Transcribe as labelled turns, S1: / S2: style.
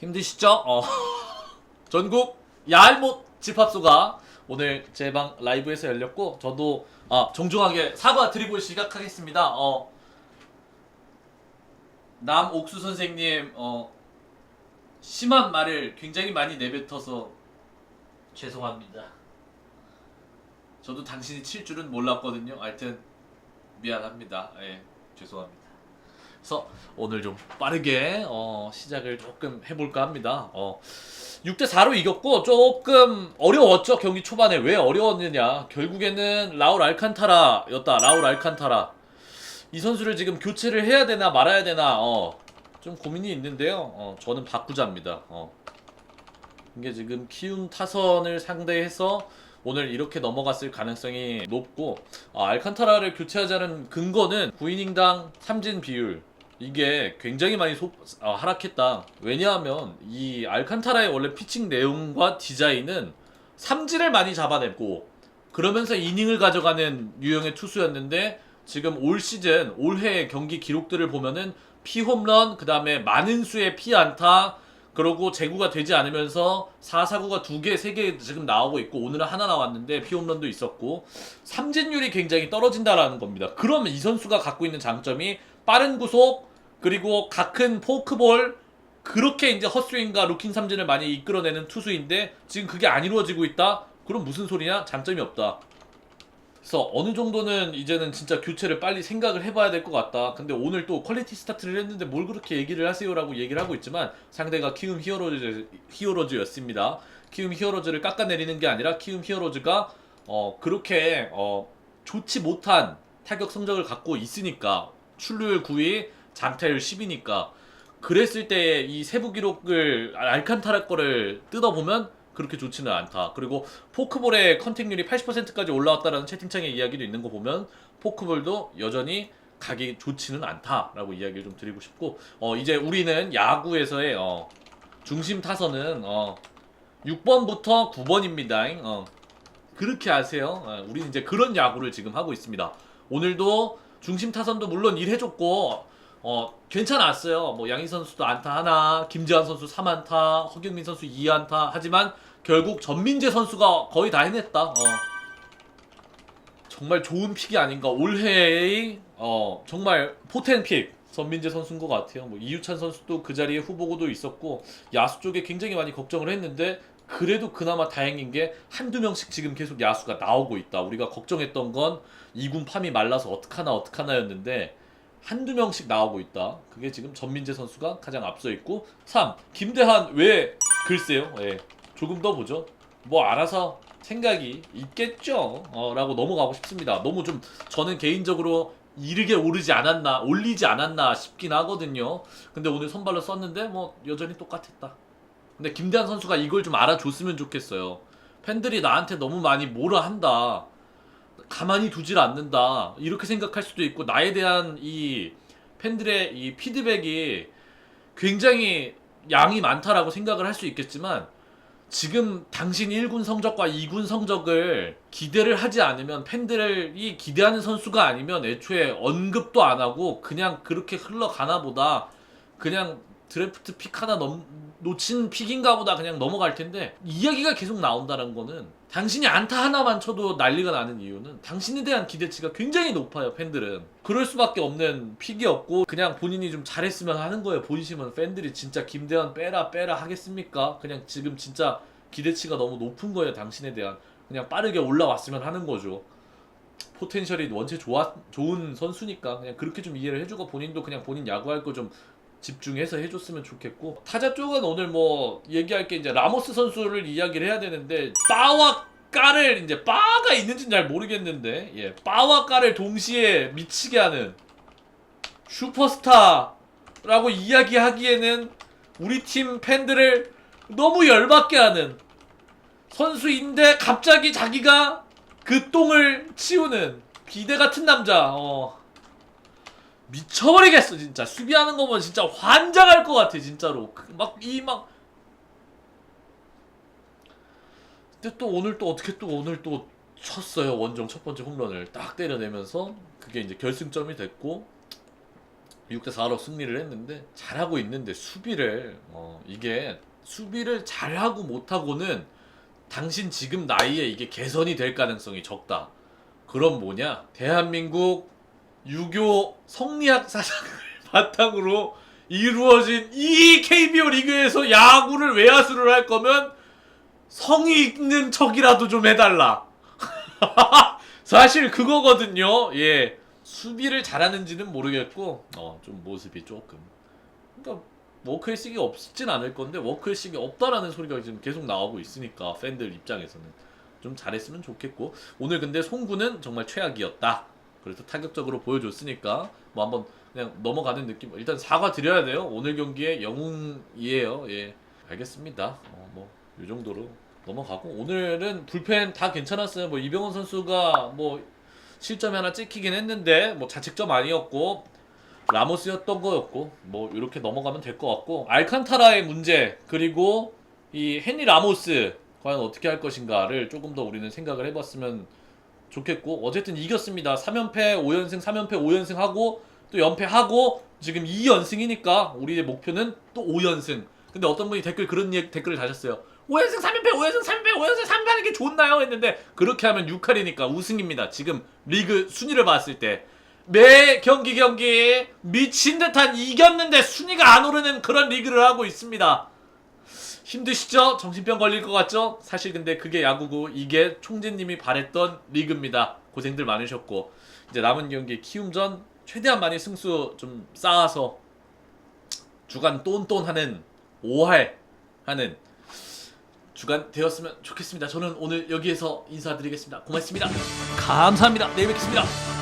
S1: 힘드시죠? 어. 전국 야알못 집합소가 오늘 제 방 라이브에서 열렸고 저도 아, 정중하게 사과드리고 시작하겠습니다. 어. 남옥수 선생님 어, 심한 말을 굉장히 많이 내뱉어서 죄송합니다. 저도 당신이 칠 줄은 몰랐거든요. 하여튼 미안합니다. 예, 죄송합니다. 그래서 오늘 좀 빠르게 어, 시작을 조금 해볼까 합니다. 어, 6대 4로 이겼고 조금 어려웠죠 경기 초반에. 왜 어려웠느냐? 결국에는 라울 알칸타라였다 라울 알칸타라. 이 선수를 지금 교체를 해야 되나 말아야 되나 어, 좀 고민이 있는데요. 어, 저는 바꾸자입니다. 어. 이게 지금 키움 타선을 상대해서 오늘 이렇게 넘어갔을 가능성이 높고 아, 알칸타라를 교체하자는 근거는 9이닝당 삼진 비율 이게 굉장히 많이 소, 아, 하락했다. 왜냐하면 이 알칸타라의 원래 피칭 내용과 디자인은 삼진을 많이 잡아냈고 그러면서 이닝을 가져가는 유형의 투수였는데 지금 올 시즌 올해 경기 기록들을 보면은 피홈런 그다음에 많은 수의 피안타 그러고 제구가 되지 않으면서 4사구가 2개, 3개 지금 나오고 있고 오늘은 하나 나왔는데 피홈런도 있었고 삼진율이 굉장히 떨어진다라는 겁니다. 그러면 이 선수가 갖고 있는 장점이 빠른 구속 그리고 가큰 포크볼 그렇게 이제 헛스윙과 루킹 삼진을 많이 이끌어내는 투수인데 지금 그게 안 이루어지고 있다? 그럼 무슨 소리냐? 장점이 없다. 그래서 어느 정도는 이제는 진짜 교체를 빨리 생각을 해봐야 될 것 같다. 근데 오늘 또 퀄리티 스타트를 했는데 뭘 그렇게 얘기를 하세요라고 얘기를 하고 있지만 상대가 키움 히어로즈, 히어로즈였습니다. 키움 히어로즈를 깎아내리는 게 아니라 키움 히어로즈가 어, 그렇게 어, 좋지 못한 타격 성적을 갖고 있으니까 출루율 9위, 장타율 10이니까 그랬을 때 이 세부 기록을 알칸타라 거를 뜯어보면 그렇게 좋지는 않다. 그리고 포크볼의 컨택률이 80%까지 올라왔다라는 채팅창의 이야기도 있는 거 보면 포크볼도 여전히 각이 좋지는 않다라고 이야기를 좀 드리고 싶고 어 이제 우리는 야구에서의 어 중심 타선은 어 6번부터 9번입니다. 어 그렇게 아세요. 어, 우리는 이제 그런 야구를 지금 하고 있습니다. 오늘도 중심 타선도 물론 일해줬고 어 괜찮았어요. 뭐 양희 선수도 안타 하나, 김재환 선수 3안타, 허경민 선수 2안타. 하지만 결국 전민재 선수가 거의 다 해냈다. 어. 정말 좋은 픽이 아닌가. 올해의 어 정말 포텐 픽. 전민재 선수인 것 같아요. 뭐 이유찬 선수도 그 자리에 후보고도 있었고 야수 쪽에 굉장히 많이 걱정을 했는데 그래도 그나마 다행인 게 한두 명씩 지금 계속 야수가 나오고 있다. 우리가 걱정했던 건 2군 팜이 말라서 어떡하나 어떡하나였는데 한두 명씩 나오고 있다. 그게 지금 전민재 선수가 가장 앞서 있고 3. 김대한 왜 글쎄요. 예. 조금 더 보죠. 뭐 알아서 생각이 있겠죠. 어, 라고 넘어가고 싶습니다. 너무 좀 저는 개인적으로 이르게 오르지 않았나, 올리지 않았나 싶긴 하거든요. 근데 오늘 선발로 썼는데 뭐 여전히 똑같았다. 근데 김대한 선수가 이걸 좀 알아줬으면 좋겠어요. 팬들이 나한테 너무 많이 뭐라 한다. 가만히 두질 않는다. 이렇게 생각할 수도 있고 나에 대한 이 팬들의 이 피드백이 굉장히 양이 많다라고 생각을 할 수 있겠지만 지금 당신 1군 성적과 2군 성적을 기대를 하지 않으면 팬들이 기대하는 선수가 아니면 애초에 언급도 안 하고 그냥 그렇게 흘러가나 보다 그냥 드래프트 픽 하나 넘, 놓친 픽인가 보다 그냥 넘어갈 텐데 이야기가 계속 나온다는 거는 당신이 안타 하나만 쳐도 난리가 나는 이유는 당신에 대한 기대치가 굉장히 높아요 팬들은. 그럴 수밖에 없는 픽이었고 그냥 본인이 좀 잘했으면 하는 거예요 본심은 팬들이 진짜 김대환 빼라 빼라 하겠습니까? 그냥 지금 진짜 기대치가 너무 높은 거예요 당신에 대한. 그냥 빠르게 올라왔으면 하는 거죠. 포텐셜이 원체 좋아, 좋은 선수니까 그냥 그렇게 좀 이해를 해주고 본인도 그냥 본인 야구할 거 좀 집중해서 해줬으면 좋겠고 타자 쪽은 오늘 뭐 얘기할 게 이제 라모스 선수를 이야기를 해야 되는데 빠와 까를 이제 빠가 있는지는 잘 모르겠는데 예 빠와 까를 동시에 미치게 하는 슈퍼스타라고 이야기하기에는 우리 팀 팬들을 너무 열받게 하는 선수인데 갑자기 자기가 그 똥을 치우는 기대 같은 남자 어 미쳐버리겠어 진짜 수비하는 거 보면 진짜 환장할 것 같아 진짜로 막이막 근데 또 오늘 또 어떻게 또 오늘 또 쳤어요 원정 첫 번째 홈런을 딱 때려내면서 그게 이제 결승점이 됐고 6대 4로 승리를 했는데 잘하고 있는데 수비를 어, 이게 수비를 잘하고 못하고는 당신 지금 나이에 이게 개선이 될 가능성이 적다. 그럼 뭐냐? 대한민국 유교 성리학 사상을 바탕으로 이루어진 이 KBO 리그에서 야구를 외야수를 할 거면 성이 있는 척이라도 좀 해달라. 사실 그거거든요. 예. 수비를 잘하는지는 모르겠고, 어, 좀 모습이 조금. 그러니까, 워크힐식이 없진 않을 건데, 워크힐식이 없다라는 소리가 지금 계속 나오고 있으니까, 팬들 입장에서는. 좀 잘했으면 좋겠고, 오늘 근데 송구는 정말 최악이었다. 그래서 타격적으로 보여줬으니까, 뭐 한번 그냥 넘어가는 느낌. 일단 사과 드려야 돼요. 오늘 경기의 영웅이에요. 예. 알겠습니다. 어, 뭐, 이 정도로 넘어가고, 오늘은 불펜 다 괜찮았어요. 뭐, 이병헌 선수가 뭐, 실점이 하나 찍히긴 했는데 뭐 자책점 아니었고 라모스였던 거였고 뭐 이렇게 넘어가면 될 것 같고 알칸타라의 문제 그리고 이 헨리 라모스 과연 어떻게 할 것인가를 조금 더 우리는 생각을 해봤으면 좋겠고 어쨌든 이겼습니다. 3연패 5연승 3연패 5연승 하고 또 연패하고 지금 2연승이니까 우리의 목표는 또 5연승. 근데 어떤 분이 댓글 그런 얘기, 댓글을 다셨어요. 5연승 3연패 5연승 3연패 5연승 3연패 하는 게 좋나요? 했는데 그렇게 하면 6할이니까 우승입니다. 지금 리그 순위를 봤을 때. 매 경기 경기 미친 듯한 이겼는데 순위가 안 오르는 그런 리그를 하고 있습니다 힘드시죠? 정신병 걸릴 것 같죠? 사실 근데 그게 야구고 이게 총재님이 바랬던 리그입니다. 고생들 많으셨고 이제 남은 경기 키움전 최대한 많이 승수 좀 쌓아서 주간 똔똔하는 5할 하는 주간 되었으면 좋겠습니다. 저는 오늘 여기에서 인사드리겠습니다. 고맙습니다. 감사합니다. 내일 뵙겠습니다.